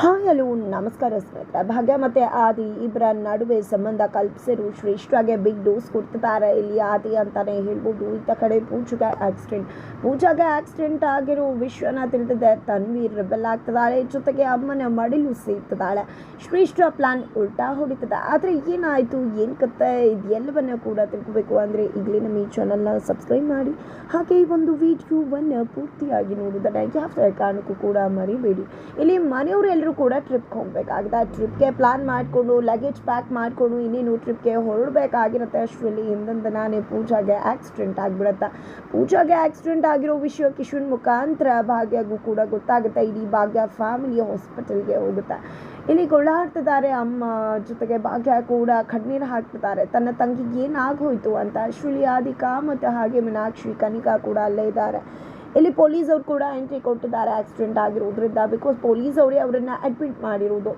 Hi hello, ನಮಸ್ಕಾರ ಸ್ನೇಹಿತರೆ. ಭಾಗ್ಯ ಮತ್ತು ಆದಿ ಇಬ್ಬರ ನಡುವೆ ಸಂಬಂಧ ಕಲ್ಪಿಸಿರು. ಶ್ರೇಷ್ಠವಾಗಿ ಬಿಗ್ ಡೋಸ್ ಕೊಡ್ತಿದ್ದಾರೆ. ಇಲ್ಲಿ ಆದಿ ಅಂತಾನೆ ಹೇಳ್ಬೋದು. ಇತ್ತ ಕಡೆ ಪೂಜೆಗೆ ಆಕ್ಸಿಡೆಂಟ್ ಪೂಜಾಗೆ ಆಕ್ಸಿಡೆಂಟ್ ಆಗಿರೋ ವಿಶ್ವನ ತಿಳಿದಿದೆ. ತನ್ವೀರ್ ರೆಬೆಲ್ ಆಗ್ತದಾಳೆ ಜೊತೆಗೆ ಅಮ್ಮನ ಮಡಿಲು ಸೇರ್ತಿದ್ದಾಳೆ. ಶ್ರೇಷ್ಠ ಪ್ಲಾನ್ ಉಲ್ಟಾ ಹೊಡಿತದೆ. ಆದರೆ ಏನಾಯಿತು? ಏನು ಕತ್ತೆ ಇದೆಲ್ಲವನ್ನು ಕೂಡ ತಿಳ್ಕೋಬೇಕು ಅಂದರೆ ಈಗಲೇ ನಮ್ಮ ಈ ಚಾನಲ್ನ ಸಬ್ಸ್ಕ್ರೈಬ್ ಮಾಡಿ. ಹಾಗೆ ಈ ಒಂದು ವಿಡಿಯೋವನ್ನು ಪೂರ್ತಿಯಾಗಿ ನೋಡೋದನ್ನು ಯಾವ ಕಾರಣಕ್ಕೂ ಕೂಡ ಮರಿಬೇಡಿ. ಇಲ್ಲಿ ಮನೆಯವರೆಲ್ಲರೂ ಕೂಡ ಟ್ರಿಪ್ಗೆ ಹೋಗಬೇಕಾಗಿದೆ. ಆ ಟ್ರಿಪ್ಗೆ ಪ್ಲಾನ್ ಮಾಡಿಕೊಂಡು ಲಗೇಜ್ ಪ್ಯಾಕ್ ಮಾಡಿಕೊಂಡು ಇನ್ನೇನು ಟ್ರಿಪ್ಗೆ ಹೊರಡಬೇಕಾಗಿರುತ್ತೆ ಅಷ್ಟರಲ್ಲಿ ಹಿಂದಿಂದ ನಾನೇ ಪೂಜಾಗೆ ಆಕ್ಸಿಡೆಂಟ್ ಆಗಿಬಿಡುತ್ತೆ. ಪೂಜಾಗೆ ಆಕ್ಸಿಡೆಂಟ್ ಆಗಿರೋ ವಿಷಯ ಕಿಶುನ್ ಮುಖಾಂತರ ಭಾಗ್ಯಗೂ ಕೂಡ ಗೊತ್ತಾಗುತ್ತೆ. ಇಡೀ ಭಾಗ್ಯ ಫ್ಯಾಮಿಲಿ ಹಾಸ್ಪಿಟಲ್ಗೆ ಹೋಗುತ್ತೆ. ಇಲ್ಲಿ ಗೊಳ್ಳಾಡ್ತಿದ್ದಾರೆ ಅಮ್ಮ ಜೊತೆಗೆ ಭಾಗ್ಯ ಕೂಡ ಕಣ್ಣೀರು ಹಾಕ್ತಿದ್ದಾರೆ ತನ್ನ ತಂಗಿಗೆ ಏನಾಗೋಯ್ತು ಅಂತ ಅಶ್ವಿಲಿ ಆದಿಕಾ ಮತ್ತು ಹಾಗೆ ಮೀನಾಕ್ಷಿ, ಕನಿಕಾ ಕೂಡ ಅಲ್ಲೇ ಇದ್ದಾರೆ. ಇಲ್ಲಿ ಪೊಲೀಸ್ ಅವ್ರು ಕೂಡ ಎಂಟ್ರಿ ಕೊಟ್ಟಿದ್ದಾರೆ ಆಕ್ಸಿಡೆಂಟ್ ಆಗಿರೋದ್ರಿಂದ. ಬಿಕಾಸ್ ಪೊಲೀಸ್ ಅವರೇ ಅವರನ್ನ ಅಡ್ಮಿಟ್ ಮಾಡಿರೋದು.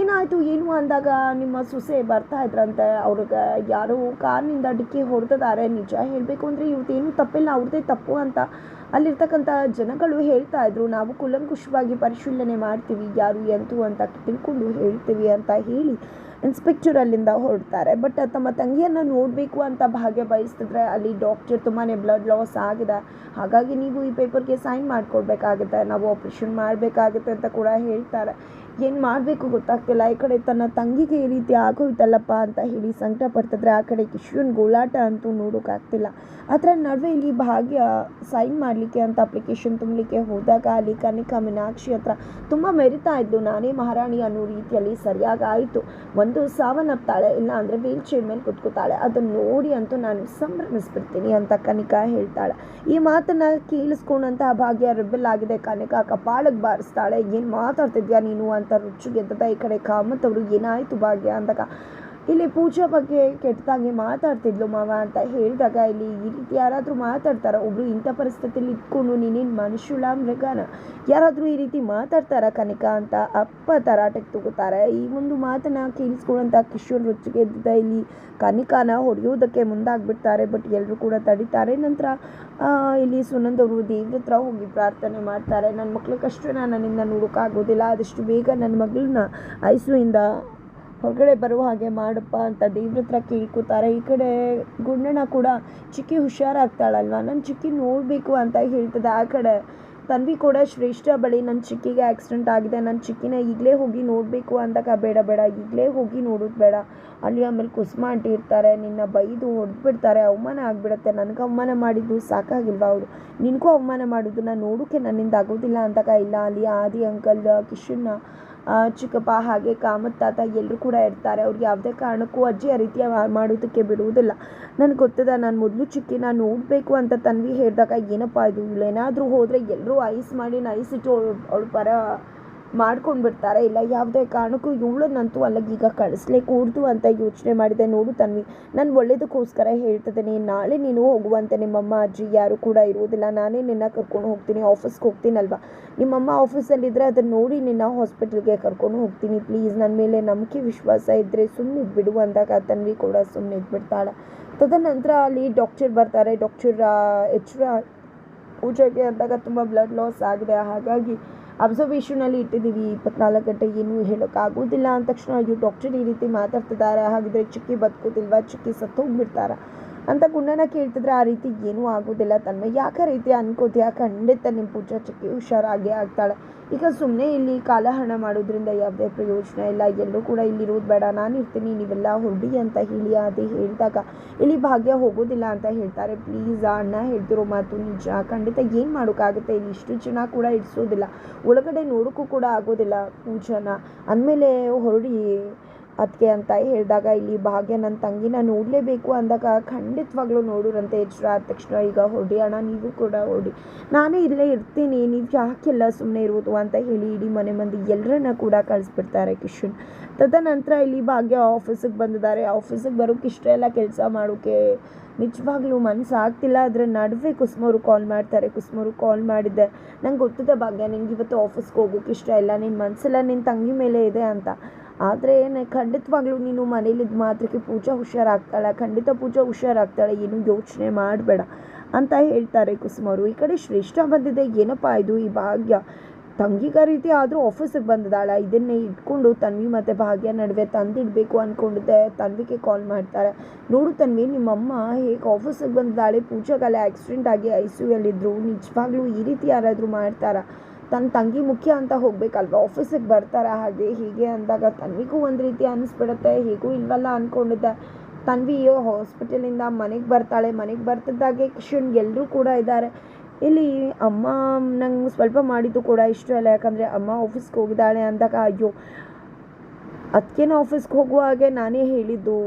ಏನಾಯಿತು, ಏನು ಅಂದಾಗ ನಿಮ್ಮ ಸೊಸೆ ಬರ್ತಾ ಇದ್ರಂತೆ? ಅವ್ರಿಗೆ ಯಾರೋ ಕಾರ್ನಿಂದ ಡಿಕ್ಕಿ ಹೊಡೆದಿದ್ದಾರೆ. ನಿಜ ಹೇಳಬೇಕು ಅಂದರೆ ಇವ್ರದ್ದೇನು ತಪ್ಪಿಲ್ಲ, ಅವ್ರದ್ದೇ ತಪ್ಪು ಅಂತ. ಅಲ್ಲಿರ್ತಕ್ಕಂಥ ಜನಗಳು ಹೇಳ್ತಾ ಇದ್ರು, ನಾವು ಕುಲಂಕುಷವಾಗಿ ಪರಿಶೀಲನೆ ಮಾಡ್ತೀವಿ, ಯಾರು ಎಂತು ಅಂತ ತಿಳ್ಕೊಂಡು ಹೇಳ್ತೀವಿ ಅಂತ ಹೇಳಿ ಇನ್ಸ್ಪೆಕ್ಟರ್ ಅಲ್ಲಿಂದ ಹೊರಡ್ತಾರೆ. ಬಟ್ ತಮ್ಮ ತಂಗಿಯನ್ನು ನೋಡಬೇಕು ಅಂತ ಭಾಗ್ಯ ಬಯಸ್ತಿದ್ರೆ ಅಲ್ಲಿ ಡಾಕ್ಟರ್ ತುಂಬಾ ಬ್ಲಡ್ ಲಾಸ್ ಆಗಿದೆ. ಹಾಗಾಗಿ ನೀವು ಈ ಪೇಪರ್ಗೆ ಸೈನ್ ಮಾಡಿಕೊಡ್ಬೇಕಾಗುತ್ತೆ, ನಾವು ಆಪ್ರೇಷನ್ ಮಾಡಬೇಕಾಗುತ್ತೆ ಅಂತ ಕೂಡ ಹೇಳ್ತಾರೆ. ಏನು ಮಾಡಬೇಕು ಗೊತ್ತಾಗ್ತಿಲ್ಲ. ಈ ಕಡೆ ತನ್ನ ತಂಗಿಗೆ ಈ ರೀತಿ ಆಗೋಯ್ತಲ್ಲಪ್ಪ ಅಂತ ಹೇಳಿ ಸಂಕಟ ಪಡ್ತಿದ್ರೆ ಆ ಕಡೆ ಕಿಶನ್ ಗೋಳಾಟ ಅಂತೂ ನೋಡೋಕ್ಕಾಗ್ತಿಲ್ಲ ಅದರ ನಡುವೆ ಇಲ್ಲಿ ಭಾಗ್ಯ ಸೈನ್ ಮಾಡಲಿಕ್ಕೆ ಅಂತ ಅಪ್ಲಿಕೇಶನ್ ತುಂಬಲಿಕ್ಕೆ ಹೋದಾಗ ಅಲ್ಲಿ ಕನಿಕಾ ಮೀನಾಕ್ಷಿ ಹತ್ರ ತುಂಬ ಮೆರಿತಾ ಇದ್ದು ನಾನೇ ಮಹಾರಾಣಿ ಅನ್ನೋ ರೀತಿಯಲ್ಲಿ ಸರಿಯಾಗಿ ಆಯಿತು. ಒಂದು ಸಾವನ್ನಪ್ತಾಳೆ ಇಲ್ಲ ಅಂದರೆ ವೀಲ್ ಚೇರ್ ಮೇಲೆ ಕುತ್ಕೋತಾಳೆ. ಅದನ್ನು ನೋಡಿ ಅಂತೂ ನಾನು ಸಂಭ್ರಮಿಸ್ಬಿಡ್ತೀನಿ ಅಂತ ಕನಿಕಾ ಹೇಳ್ತಾಳೆ. ಈ ಮಾತನ್ನು ಕೇಳಿಸ್ಕೊಂಡಂತಹ ಭಾಗ್ಯ ರೆಬೆಲ್ ಆಗಿದೆ. ಕನಿಕಾ ಕಪಾಳಕ್ಕೆ ಬಾರಿಸ್ತಾಳೆ. ಏನು ಮಾತಾಡ್ತಿದ್ಯಾ ನೀನು ಅಂತ ರುಚಿಗೆದ್ದದ ಈ ಕಡೆ ಕಾಮತ್ ಅವರು ಏನಾಯಿತು ಭಾಗ್ಯ ಅಂದಾಗ ಇಲ್ಲಿ ಪೂಜಾ ಬಗ್ಗೆ ಕೆಟ್ಟದಾಗಿ ಮಾತಾಡ್ತಿದ್ಲು ಮಾವ ಅಂತ ಹೇಳಿದಾಗ ಇಲ್ಲಿ ಈ ರೀತಿ ಯಾರಾದರೂ ಮಾತಾಡ್ತಾರ? ಒಬ್ರು ಇಂಥ ಪರಿಸ್ಥಿತಿಯಲ್ಲಿ ಇಟ್ಕೊಂಡು ನೀನೇನು ಮನುಷ್ಯಳ ಮೃಗನ? ಯಾರಾದರೂ ಈ ರೀತಿ ಮಾತಾಡ್ತಾರ ಕನಿಕ ಅಂತ ಅಪ್ಪ ತರಾಟೆಗೆ ತಗೋತಾರೆ ಈ ಒಂದು ಮಾತನ್ನ ಕೇಳಿಸ್ಕೊಳ್ಳೋಂಥ ಕಿಶೋರ್ ರುಚಿಗೆ ಇಲ್ಲಿ ಕನಿಕಾನ ಹೊಡೆಯೋದಕ್ಕೆ ಮುಂದಾಗ್ಬಿಡ್ತಾರೆ ಬಟ್ ಎಲ್ಲರೂ ಕೂಡ ತಡಿತಾರೆ. ನಂತರ ಇಲ್ಲಿ ಸುನಂದ್ ಅವರು ದೇವ್ರ ಹತ್ರ ಹೋಗಿ ಪ್ರಾರ್ಥನೆ ಮಾಡ್ತಾರೆ. ನನ್ನ ಮಕ್ಳ ಕಷ್ಟ ನನ್ನಿಂದ ನೋಡೋಕ್ಕಾಗೋದಿಲ್ಲ ಆದಷ್ಟು ಬೇಗ ನನ್ನ ಮಗಳನ್ನ ಐಸುವಿಂದ ಹೊರಗಡೆ ಬರುವ ಹಾಗೆ ಮಾಡಪ್ಪ ಅಂತ ದೇವ್ರ ಹತ್ರ ಕೇಳ್ಕೊತಾರೆ. ಈ ಕಡೆ ಗುಂಡಣ್ಣ ಕೂಡ ಚಿಕ್ಕಿ ಹುಷಾರಾಗ್ತಾಳಲ್ವ? ನನ್ನ ಚಿಕ್ಕಿ ನೋಡಬೇಕು ಅಂತ ಹೇಳ್ತದೆ. ಆ ಕಡೆ ತನ್ವಿ ಕೂಡ ಶ್ರೇಷ್ಠ ಬಳಿ ನನ್ನ ಚಿಕ್ಕಿಗೆ ಆಕ್ಸಿಡೆಂಟ್ ಆಗಿದೆ. ನನ್ನ ಚಿಕ್ಕಿನ ಈಗಲೇ ಹೋಗಿ ನೋಡಬೇಕು ಅಂದಾಗ ಬೇಡ ಬೇಡ. ಈಗಲೇ ಹೋಗಿ ನೋಡೋದು ಬೇಡ. ಅಲ್ಲಿ ಆಮೇಲೆ ಕುಸುಮ ಆಂಟಿ ಇರ್ತಾರೆ. ನಿನ್ನ ಬೈದು ಹೊಡೆದ್ಬಿಡ್ತಾರೆ. ಅವಮಾನ ಆಗಿಬಿಡುತ್ತೆ. ನನಗೆ ಅವಮಾನ ಮಾಡಿದ್ದು ಸಾಕಾಗಿಲ್ವಾ ಅವರು? ನಿನಗೂ ಅವಮಾನ ಮಾಡೋದು ನಾನು ನೋಡೋಕ್ಕೆ ನನ್ನಿಂದ ಆಗೋದಿಲ್ಲ ಅಂದಾಗ ಇಲ್ಲ. ಅಲ್ಲಿ ಆದಿ, ಅಂಕಲ್, ಕಿಶನ್ನ ಚಿಕ್ಕಪ್ಪ ಹಾಗೆ ಕಾಮತ್ ತಾತ ಎಲ್ಲರೂ ಕೂಡ ಇರ್ತಾರೆ. ಅವ್ರಿಗೆ ಯಾವುದೇ ಕಾರಣಕ್ಕೂ ಅಜ್ಜಿ ಆ ರೀತಿಯ ಮಾಡೋದಕ್ಕೆ ಬಿಡುವುದಿಲ್ಲ. ನನಗೆ ಗೊತ್ತದ, ನಾನು ಮೊದಲು ಚಿಕ್ಕಿನ ನೋಡಬೇಕು ಅಂತ ತನ್ವಿ ಹೇಳಿದಾಗ, ಏನಪ್ಪ ಇದು ಏನಾದರೂ ಹೋದರೆ ಎಲ್ಲರೂ ಐಸ್ ಮಾಡಿ ಐಸ್ ಇಟ್ಟು ಅವಳು ಪರ ಮಾಡ್ಕೊಂಡು ಬಿಡ್ತಾರೆ ಇಲ್ಲ, ಯಾವುದೇ ಕಾರಣಕ್ಕೂ ಇವಳನ್ನಂತೂ ಅಲ್ಲಿಗೆ ಈಗ ಕಳಿಸ್ಲೇ ಕೂಡ್ದು ಅಂತ ಯೋಚನೆ ಮಾಡಿದೆ. ನೋಡು ತನ್ವಿ, ನಾನು ಒಳ್ಳೇದಕ್ಕೋಸ್ಕರ ಹೇಳ್ತಿದ್ದೀನಿ. ನಾಳೆ ನೀನು ಹೋಗುವಂತೆ ನಿಮ್ಮಮ್ಮ, ಅಜ್ಜಿ ಯಾರು ಕೂಡ ಇರುವುದಿಲ್ಲ. ನಾನೇ ನಿನ್ನ ಕರ್ಕೊಂಡು ಹೋಗ್ತೀನಿ. ಆಫೀಸ್ಗೆ ಹೋಗ್ತೀನಲ್ವಾ? ನಿಮ್ಮಮ್ಮ ಆಫೀಸಲ್ಲಿದ್ದರೆ ಅದನ್ನು ನೋಡಿ ನಿನ್ನ ಹಾಸ್ಪಿಟಲ್ಗೆ ಕರ್ಕೊಂಡು ಹೋಗ್ತೀನಿ. ಪ್ಲೀಸ್ ನನ್ನ ಮೇಲೆ ನಂಬಿಕೆ, ವಿಶ್ವಾಸ ಇದ್ದರೆ ಸುಮ್ಮನೆ ಇದ್ಬಿಡು ಅಂದಾಗ ತನ್ವಿ ಕೂಡ ಸುಮ್ಮನೆ ಇದ್ಬಿಡ್ತಾಳೆ. ತದನಂತರ ಅಲ್ಲಿ ಡಾಕ್ಟರ್ ಬರ್ತಾರೆ. ಡಾಕ್ಟರ್ ಎಚ್ಚರ ಪೂಜೆಗೆ ಅಂದಾಗ ತುಂಬ ಬ್ಲಡ್ ಲಾಸ್ ಆಗಿದೆ. ಹಾಗಾಗಿ ಅಬ್ಸರ್ವೇಷನಲ್ಲಿ ಇಟ್ಟಿದ್ದೀವಿ. ಇಪ್ಪತ್ನಾಲ್ಕು ಗಂಟೆ ಏನು ಹೇಳೋಕ್ಕಾಗೋದಿಲ್ಲ ಅಂದ ತಕ್ಷಣ ಅಯ್ಯೋ ಡಾಕ್ಟರ್ ಈ ರೀತಿ ಮಾತಾಡ್ತಿದ್ದಾರೆ. ಹಾಗಿದ್ರೆ ಚಿಕ್ಕಿ ಬದುಕೋದಿಲ್ವಾ ಚಿಕ್ಕಿ ಸತ್ತೋಗ್ಬಿಡ್ತಾರ? ಅಂತ ಗುಂಡನ ಕೇಳ್ತಿದ್ರೆ ಆ ರೀತಿ ಏನೂ ಆಗೋದಿಲ್ಲ. ತನ್ಮಯ ಯಾಕೆ ಆ ರೀತಿ ಅನ್ಕೋತೀಯ? ಖಂಡಿತ ನಿಮ್ಮ ಪೂಜಾ ಚಕ್ಕಿ ಹುಷಾರಾಗೇ ಆಗ್ತಾಳೆ. ಈಗ ಸುಮ್ಮನೆ ಇಲ್ಲಿ ಕಾಲಹರಣ ಮಾಡೋದ್ರಿಂದ ಯಾವುದೇ ಪ್ರಯೋಜನ ಇಲ್ಲ. ಎಲ್ಲರೂ ಕೂಡ ಇಲ್ಲಿರೋದು ಬೇಡ. ನಾನು ಇರ್ತೀನಿ, ನೀವೆಲ್ಲ ಹೊರಡಿ ಅಂತ ಹೇಳಿ ಅದೇ ಹೇಳಿದಾಗ ಇಲ್ಲಿ ಭಾಗ್ಯ ಹೋಗೋದಿಲ್ಲ ಅಂತ ಹೇಳ್ತಾರೆ. ಪ್ಲೀಸ್ ಅಣ್ಣ ಹೇಳ್ತಿರೋ ಮಾತು ನಿಜ. ಖಂಡಿತ ಏನು ಮಾಡೋಕ್ಕಾಗುತ್ತೆ? ಇಲ್ಲಿ ಇಷ್ಟು ಜನ ಕೂಡ ಇಡಿಸೋದಿಲ್ಲ ಒಳಗಡೆ ನೋಡೋಕ್ಕೂ ಕೂಡ ಆಗೋದಿಲ್ಲ ಪೂಜಾನ. ಅಂದಮೇಲೆ ಹೊರಡಿ ಅದಕ್ಕೆ ಅಂತ ಹೇಳಿದಾಗ ಇಲ್ಲಿ ಭಾಗ್ಯ ನನ್ನ ತಂಗಿನ ನೋಡಲೇಬೇಕು ಅಂದಾಗ ಖಂಡಿತವಾಗ್ಲೂ ನೋಡೋರಂತೆ ಎಚ್ಚರ ಆದ ತಕ್ಷಣ ಈಗ ಅಣ್ಣ, ನೀವು ಕೂಡ ಹೊಡಿ. ನಾನೇ ಇಲ್ಲೇ ಇರ್ತೀನಿ, ನೀವು ಯಾಕೆಲ್ಲ ಸುಮ್ಮನೆ ಇರುವುದು ಅಂತ ಹೇಳಿ ಇಡೀ ಮನೆ ಮಂದಿ ಎಲ್ಲರನ್ನ ಕೂಡ ಕಳಿಸ್ಬಿಡ್ತಾರೆ ಕಿಶನ್. ತದನಂತರ ಇಲ್ಲಿ ಭಾಗ್ಯ ಆಫೀಸಿಗೆ ಬಂದಿದ್ದಾರೆ ಆಫೀಸಿಗೆ ಬರೋಕೆ ಇಷ್ಟ ಎಲ್ಲ ಕೆಲಸ ಮಾಡೋಕ್ಕೆ ನಿಜವಾಗ್ಲೂ ಮನಸ್ಸು ಆಗ್ತಿಲ್ಲ ಅದರ ನಡುವೆ ಕುಸುಮರು ಕಾಲ್ ಮಾಡ್ತಾರೆ. ಕುಸುಮರು ಕಾಲ್ ಮಾಡಿದ್ದೆ. ನಂಗೆ ಗೊತ್ತಿದೆ ಭಾಗ್ಯ, ನಿಂಗೆ ಇವತ್ತು ಆಫೀಸ್ಗೆ ಹೋಗೋಕೆ ಇಷ್ಟ ಇಲ್ಲ ನಿನ್ನ ಮನಸ್ಸೆಲ್ಲ ನಿನ್ನ ತಂಗಿ ಮೇಲೆ ಇದೆ ಅಂತ. ಆದರೆ ಖಂಡಿತವಾಗ್ಲೂ ನೀನು ಮನೇಲಿದ್ದ ಮಾತ್ರಕ್ಕೆ ಪೂಜಾ ಹುಷಾರಾಗ್ತಾಳೆ. ಖಂಡಿತ ಪೂಜಾ ಹುಷಾರಾಗ್ತಾಳೆ. ಏನು ಯೋಚನೆ ಮಾಡಬೇಡ ಅಂತ ಹೇಳ್ತಾರೆ ಕುಸುಮರು ಈ ಕಡೆ ಶ್ರೇಷ್ಠ ಬಂದಿದೆ. ಏನಪ್ಪ ಇದು? ಈ ಭಾಗ್ಯ. ತಂಗಿಗ ರೀತಿ ಆದರೂ ಆಫೀಸಿಗೆ ಬಂದಿದ್ದಾಳೆ ಇದನ್ನೇ ಇಟ್ಕೊಂಡು ತನ್ವಿ ಮತ್ತು ಭಾಗ್ಯ ನಡುವೆ ತಂದಿಡಬೇಕು ಅಂದ್ಕೊಂಡಿದ್ದೆ ತನ್ವಿಗೆ ಕಾಲ್ ಮಾಡ್ತಾರೆ. ನೋಡು ತನ್ವಿ, ನಿಮ್ಮಮ್ಮ ಹೇಗೆ ಆಫೀಸಿಗೆ ಬಂದಿದ್ದಾಳೆ ಪೂಜಾಗಲ್ಲೇ ಆಕ್ಸಿಡೆಂಟ್ ಆಗಿ ಐ ಸಿ ಯಲ್ಲಿದ್ದರು ನಿಜವಾಗ್ಲೂ ಈ ರೀತಿ ಯಾರಾದರೂ ಮಾಡ್ತಾರಾ? ತನ್ನ ತಂಗಿ ಮುಖ್ಯ ಅಂತ ಹೋಗ್ಬೇಕಲ್ವ? ಆಫೀಸಿಗೆ ಬರ್ತಾರೆ? ಹಾಗೆ ಹೀಗೆ ಅಂದಾಗ ತನ್ವಿಗೂ ಒಂದು ರೀತಿ ಅನಿಸ್ಬಿಡುತ್ತೆ. ಹೇಗೂ ಇಲ್ವಲ್ಲ ಅಂದ್ಕೊಂಡಿದ್ದೆ ತನ್ವಿ ಹಾಸ್ಪಿಟಲಿಂದ ಮನೆಗೆ ಬರ್ತಾಳೆ. ಮನೆಗೆ ಬರ್ತಿದ್ದಾಗೆ ಕಿಶನ್ ಎಲ್ಲರೂ ಕೂಡ ಇದ್ದಾರೆ. ಇಲ್ಲಿ ಅಮ್ಮ ನಂಗೆ ಸ್ವಲ್ಪ ಮಾಡಿದ್ದು ಕೂಡ ಇಷ್ಟ ಇಲ್ಲ ಯಾಕಂದರೆ ಅಮ್ಮ ಆಫೀಸ್ಗೆ ಹೋಗಿದ್ದಾಳೆ ಅಂದಾಗ, ಅಯ್ಯೋ ಅದಕ್ಕೇನು ಆಫೀಸ್ಗೆ ಹೋಗುವಾಗೆ ನಾನೇ ಹೇಳಿದ್ದು?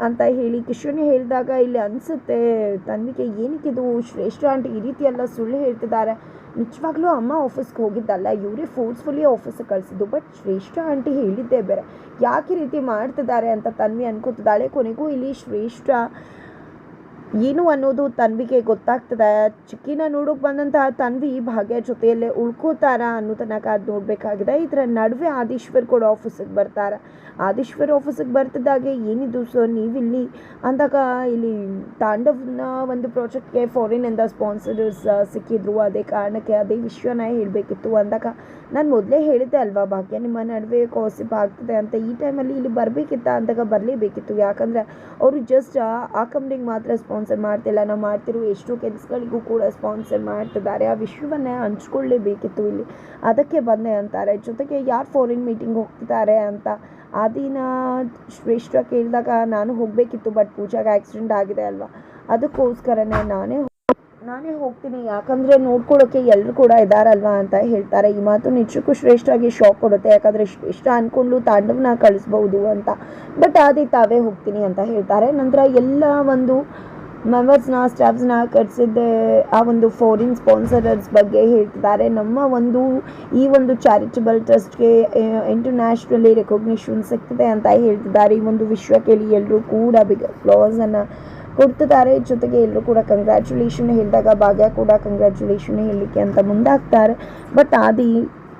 ಅಂತ ಹೇಳಿ ಕಿಶನ್ ಹೇಳಿದಾಗ, ಇಲ್ಲಿ ಅನಿಸುತ್ತೆ, ತನ್ವಿಗೆ ಏನಕ್ಕಿದು ಶ್ರೇಷ್ಠ ಆಂಟಿ ಈ ರೀತಿ ಎಲ್ಲ ಸುಳ್ಳು ಹೇಳ್ತಿದ್ದಾರೆ. ನಿಜವಾಗ್ಲೂ ಅಮ್ಮ ಆಫೀಸ್ಗೆ ಹೋಗಿದ್ದಲ್ಲ, ಇವರೇ ಫೋರ್ಸ್ಫುಲಿ ಆಫೀಸಿಗೆ ಕಳಿಸಿದ್ದು. ಬಟ್ ಶ್ರೇಷ್ಠ ಆಂಟಿ ಹೇಳಿದ್ದೇ ಬೇರೆ. ಯಾಕೆ ರೀತಿ ಮಾಡ್ತಿದ್ದಾರೆ ಅಂತ ತನ್ವಿ ಅನ್ಕೋತಿದ್ದಾಳೆ. ಕೊನೆಗೂ ಇಲ್ಲಿ ಶ್ರೇಷ್ಠ ಏನು ಅನ್ನೋದು ತನ್ವಿಗೆ ಗೊತ್ತಾಗ್ತದೆ. ಚಿಕ್ಕಿನ ನೋಡೋಕೆ ಬಂದಂತಹ ತನ್ವಿ ಭಾಗ್ಯ ಜೊತೆಯಲ್ಲೇ ಉಳ್ಕೋತಾರ ಅನ್ನೋ ತನಕ ಅದು ನೋಡಬೇಕಾಗಿದೆ. ಇದರ ನಡುವೆ ಆದೀಶ್ವರ್ ಕೂಡ ಆಫೀಸಿಗೆ ಬರ್ತಾರೆ. ಆದೀಶ್ವರ್ ಆಫೀಸಿಗೆ ಬರ್ತಿದ್ದಾಗೆ ಏನಿದು ಸರ್ ನೀವಿಲ್ಲಿ ಅಂದಾಗ ಇಲ್ಲಿ ತಾಂಡವ್ನ ಒಂದು ಪ್ರಾಜೆಕ್ಟ್ಗೆ ಇಂದ ಸ್ಪಾನ್ಸರ್ಸ್ ಸಿಕ್ಕಿದ್ರು. ಅದೇ ಕಾರಣಕ್ಕೆ ಅದೇ ವಿಷಯನ ಹೇಳಬೇಕಿತ್ತು ಅಂದಾಗ, ನಾನು ಮೊದಲೇ ಹೇಳಿದ್ದೆ ಅಲ್ವಾ, ಭಾಗ್ಯ ನಿಮ್ಮ ನಡುವೆ ಕಾಸಿಪ್ ಆಗ್ತದೆ ಅಂತ. ಈ ಟೈಮಲ್ಲಿ ಇಲ್ಲಿ ಬರಬೇಕಿತ್ತ? ಅಂದಾಗ ಬರಲೇಬೇಕಿತ್ತು. ಯಾಕಂದರೆ ಅವರು ಜಸ್ಟ್ ಆ ಕಂಪ್ನಿಗೆ ಮಾತ್ರ ಸ್ಪಾನ್ಸರ್ ಮಾಡ್ತಿಲ್ಲ, ನಾವು ಮಾಡ್ತಿರೋ ಎಷ್ಟೋ ಕೆಲಸಗಳಿಗೂ ಕೂಡ ಸ್ಪಾನ್ಸರ್ ಮಾಡ್ತಿದ್ದಾರೆ. ಆ ವಿಷಯವನ್ನೇ ಹಂಚ್ಕೊಳ್ಳೇಬೇಕಿತ್ತು ಇಲ್ಲಿ. ಅದಕ್ಕೆ ಬಂದೆ ಅಂತಾರೆ. ಜೊತೆಗೆ ಯಾರು ಫಾರಿನ್ ಮೀಟಿಂಗ್ ಹೋಗ್ತಿದ್ದಾರೆ ಅಂತ ಆ ದಿನ ಶ್ರೇಷ್ಠ ಕೇಳಿದಾಗ ನಾನು ಹೋಗಬೇಕಿತ್ತು ಬಟ್ ಪೂಜಾಗೆ ಆಕ್ಸಿಡೆಂಟ್ ಆಗಿದೆ ಅಲ್ವಾ? ಅದಕ್ಕೋಸ್ಕರನೇ ನಾನೇ ನಾನೇ ಹೋಗ್ತೀನಿ. ಯಾಕಂದರೆ ನೋಡ್ಕೊಳ್ಳೋಕೆ ಎಲ್ಲರೂ ಕೂಡ ಇದ್ದಾರಲ್ವಾ ಅಂತ ಹೇಳ್ತಾರೆ. ಈ ಮಾತು ನಿಜಕ್ಕೂ ಶ್ರೇಷ್ಠವಾಗಿ ಶಾಕ್ ಕೊಡುತ್ತೆ. ಯಾಕಂದರೆ ಶ್ರೇಷ್ಠ ಅಂದ್ಕೊಂಡು ತಾಂಡವನ್ನ ಕಳಿಸ್ಬೋದು ಅಂತ. ಬಟ್ ಅದೇ ತಾವೇ ಹೋಗ್ತೀನಿ ಅಂತ ಹೇಳ್ತಾರೆ. ನಂತರ ಎಲ್ಲ ಒಂದು ಮೆಂಬರ್ಸ್ನ ಸ್ಟಾಫ್ಸ್ನ ಕರೆಸಿದ್ದೆ ಆ ಒಂದು ಫಾರಿನ್ ಸ್ಪಾನ್ಸರರ್ಸ್ ಬಗ್ಗೆ ಹೇಳ್ತಿದ್ದಾರೆ. ನಮ್ಮ ಒಂದು, ಈ ಒಂದು ಚಾರಿಟಬಲ್ ಟ್ರಸ್ಟ್ಗೆ ಇಂಟರ್ನ್ಯಾಷನಲಿ ರೆಕಗ್ನಿಷನ್ ಸಿಗ್ತದೆ ಅಂತ ಹೇಳ್ತಿದ್ದಾರೆ. ಈ ಒಂದು ವಿಶ್ವ ಕೇಳಿ ಎಲ್ಲರೂ ಕೂಡ ಬಿಗ್ ಫ್ಲಾಸನ್ನು ಕೊಡ್ತಿದ್ದಾರೆ. ಜೊತೆಗೆ ಎಲ್ಲರೂ ಕೂಡ ಕಂಗ್ರ್ಯಾಚುಲೇಷನ್ ಹೇಳಿದಾಗ ಭಾಗ್ಯ ಕೂಡ ಕಂಗ್ರ್ಯಾಚುಲೇಷನ್ ಹೇಳಲಿಕ್ಕೆ ಅಂತ ಮುಂದಾಗ್ತಾರೆ. ಬಟ್ ಆದಿ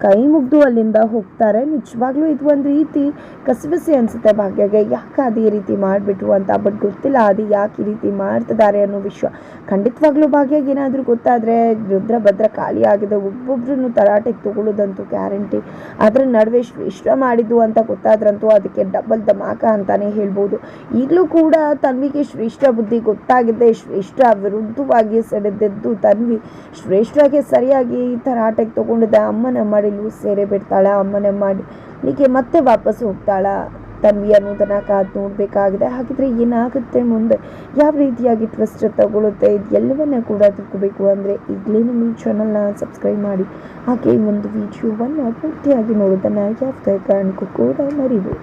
ಕೈ ಮುಗ್ದು ಅಲ್ಲಿಂದ ಹೋಗ್ತಾರೆ. ನಿಜವಾಗ್ಲೂ ಇದು ಒಂದು ರೀತಿ ಕಸಿಬಿಸಿ ಅನಿಸುತ್ತೆ ಭಾಗ್ಯಗೆ. ಯಾಕೆ ಅದು ರೀತಿ ಮಾಡಿಬಿಟ್ರು ಅಂತ? ಬಟ್ ಗೊತ್ತಿಲ್ಲ. ಅದು ಯಾಕೆ ಈ ರೀತಿ ಮಾಡ್ತಿದ್ದಾರೆ ಅನ್ನೋ ವಿಷಯ ಖಂಡಿತವಾಗ್ಲೂ ಭಾಗ್ಯಗೆ ಏನಾದರೂ ಗೊತ್ತಾದರೆ ರುದ್ರ ಭದ್ರ ಖಾಲಿ ಆಗಿದೆ. ಒಬ್ಬೊಬ್ರು ತರಾಟೆಗೆ ತಗೊಳ್ಳೋದಂತೂ ಗ್ಯಾರಂಟಿ ಅದರ ನಡುವೆ ಶ್ರೇಷ್ಠ ಮಾಡಿದ್ದು ಅಂತ ಗೊತ್ತಾದ್ರಂತೂ ಅದಕ್ಕೆ ಡಬಲ್ ಧಮಾಕ ಅಂತಾನೆ ಹೇಳ್ಬೋದು. ಈಗಲೂ ಕೂಡ ತನ್ವಿಗೆ ಶ್ರೇಷ್ಠ ಬುದ್ಧಿ ಗೊತ್ತಾಗಿದೆ. ಶ್ರೇಷ್ಠ ವಿರುದ್ಧವಾಗಿ ಸೆಳೆದೆದ್ದು ತನ್ವಿ. ಶ್ರೇಷ್ಠಗೆ ಸರಿಯಾಗಿ ತರಾಟೆಗೆ ತಗೊಂಡಿದ್ದೆ ಅಮ್ಮನ ಮಾಡಿಲು ಸೇರೆ ಬಿಡ್ತಾಳೆ, ಅಮ್ಮನ ಮಾಡಿ ಹೀಗೆ ಮತ್ತೆ ವಾಪಸ್ ಹೋಗ್ತಾಳ. ತನ್ವಿ ಅನ್ನೋದನ್ನ ಕಾದು ನೋಡಬೇಕಾಗಿದೆ. ಹಾಗಿದ್ರೆ ಏನಾಗುತ್ತೆ ಮುಂದೆ? ಯಾವ ರೀತಿಯಾಗಿ ಟ್ವಿಸ್ಟ್ ತಗೊಳುತ್ತೆ ಎಲ್ಲವನ್ನ ಕೂಡ ತಿಳ್ಕೋಬೇಕು ಅಂದರೆ ಈಗಲೇ ನಿಮ್ಮ ಚಾನಲ್ನ ಸಬ್ಸ್ಕ್ರೈಬ್ ಮಾಡಿ. ಹಾಗೆ ಒಂದು ವಿಡಿಯೋವನ್ನು ಪೂರ್ತಿಯಾಗಿ ನೋಡೋದನ್ನು ಯಾವುದೇ ಕಾರಣಕ್ಕೂ ಕೂಡ ಮರಿಬೇಡಿ.